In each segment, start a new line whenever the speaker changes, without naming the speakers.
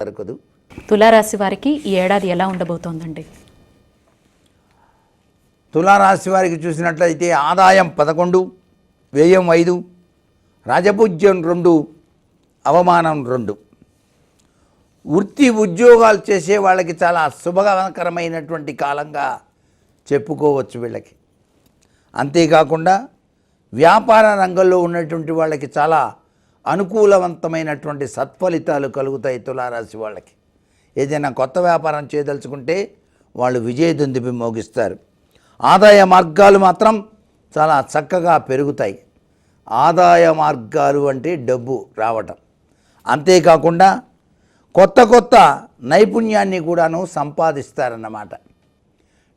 దొరకదు
తులారాశి వారికి ఈ ఏడాది ఎలా ఉండబోతోందండి?
తులారాశి వారికి చూసినట్లయితే ఆదాయం పదకొండు వ్యయం ఐదు రాజపూజ్యం రెండు అవమానం రెండు. వృత్తి ఉద్యోగాలు చేసే వాళ్ళకి చాలా శుభకరమైనటువంటి కాలంగా చెప్పుకోవచ్చు వీళ్ళకి. అంతేకాకుండా వ్యాపార రంగంలో ఉన్నటువంటి వాళ్ళకి చాలా అనుకూలవంతమైనటువంటి సత్ఫలితాలు కలుగుతాయి తులారాశి వాళ్ళకి. ఏదైనా కొత్త వ్యాపారం చేయదలుచుకుంటే వాళ్ళు విజయదుందిపి మోగిస్తారు. ఆదాయ మార్గాలు మాత్రం చాలా చక్కగా పెరుగుతాయి. ఆదాయ మార్గాలు అంటే డబ్బు రావటం. అంతేకాకుండా కొత్త కొత్త నైపుణ్యాన్ని కూడాను సంపాదిస్తారన్నమాట.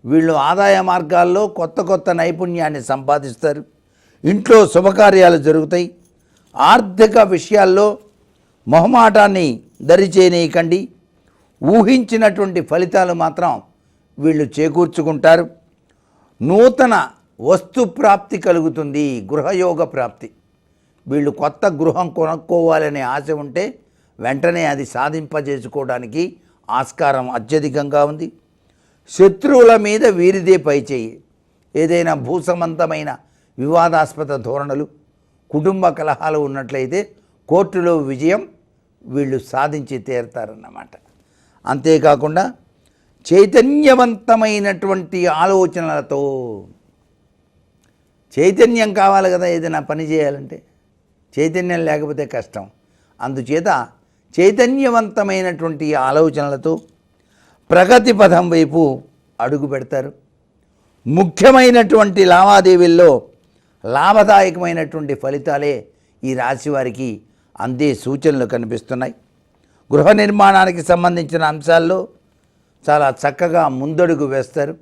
వీళ్ళు ఆదాయ మార్గాల్లో కొత్త కొత్త నైపుణ్యాన్ని సంపాదిస్తారు. ఇంట్లో శుభకార్యాలు జరుగుతాయి. ఆర్థిక విషయాల్లో మొహమాటాన్ని దరిచేనేయకండి. ఊహించినటువంటి ఫలితాలు మాత్రం వీళ్ళు చేకూర్చుకుంటారు. నూతన వస్తు ప్రాప్తి కలుగుతుంది గృహయోగ ప్రాప్తి. వీళ్ళు కొత్త గృహం కొనుక్కోవాలనే ఆశ ఉంటే వెంటనే అది సాధింపజేసుకోవడానికి ఆస్కారం అత్యధికంగా ఉంది. శత్రువుల మీద వీరిదే పైచేయి. ఏదైనా భూసమంతమైన వివాదాస్పద ధోరణులు కుటుంబ కలహాలు ఉన్నట్లయితే కోర్టులో విజయం వీళ్ళు సాధించి తీరుతారన్నమాట. అంతేకాకుండా చైతన్యవంతమైనటువంటి ఆలోచనలతో చైతన్యం కావాలి కదా ఏదైనా పని చేయాలంటే. చైతన్యం లేకపోతే కష్టం. అందుచేత చైతన్యవంతమైనటువంటి ఆలోచనలతో ప్రగతి పథం వైపు అడుగు పెడతారు. ముఖ్యమైనటువంటి లావాదేవీల్లో లాభదాయకమైనటువంటి ఫలితాలే ఈ రాశి వారికి అందే సూచనలు కనిపిస్తున్నాయి. గృహ నిర్మాణానికి సంబంధించిన అంశాల్లో చాలా చక్కగా ముందడుగు వేస్తారు.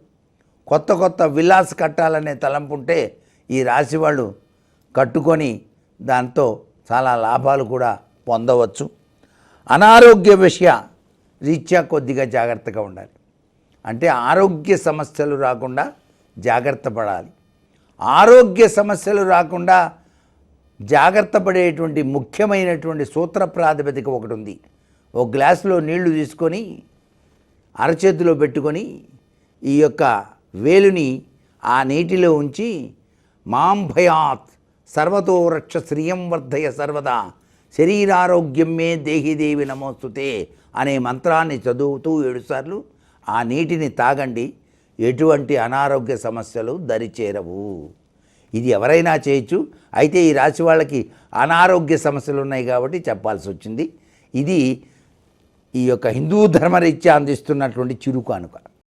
కొత్త కొత్త విలాస్ కట్టాలనే తలంపుంటే ఈ రాశి వాళ్ళు కట్టుకొని దాంతో చాలా లాభాలు కూడా పొందవచ్చు. అనారోగ్య విషయ రీత్యా కొద్దిగా జాగ్రత్తగా ఉండాలి. అంటే ఆరోగ్య సమస్యలు రాకుండా జాగ్రత్త పడాలి. ఆరోగ్య సమస్యలు రాకుండా జాగ్రత్త పడేటువంటి ముఖ్యమైనటువంటి సూత్ర ప్రాతిపదిక ఒకటి ఉంది. ఒక గ్లాసులో నీళ్ళు తీసుకొని అరచేతిలో పెట్టుకొని ఈ యొక్క వేలుని ఆ నీటిలో ఉంచి మాంభయాత్ సర్వతో రక్ష శ్రియం వర్ధయ సర్వదా శరీరారోగ్యం మే దేహిదేవి నమోస్తుతే అనే మంత్రాన్ని చదువుతూ ఏడుసార్లు ఆ నీటిని తాగండి. ఎటువంటి అనారోగ్య సమస్యలు దరిచేరవు. ఇది ఎవరైనా చేయొచ్చు. అయితే ఈ రాశి వాళ్ళకి అనారోగ్య సమస్యలు ఉన్నాయి కాబట్టి చెప్పాల్సి వచ్చింది. ఇది ఈ యొక్క హిందూ ధర్మరీత్యా అందిస్తున్నటువంటి చిరు కానుక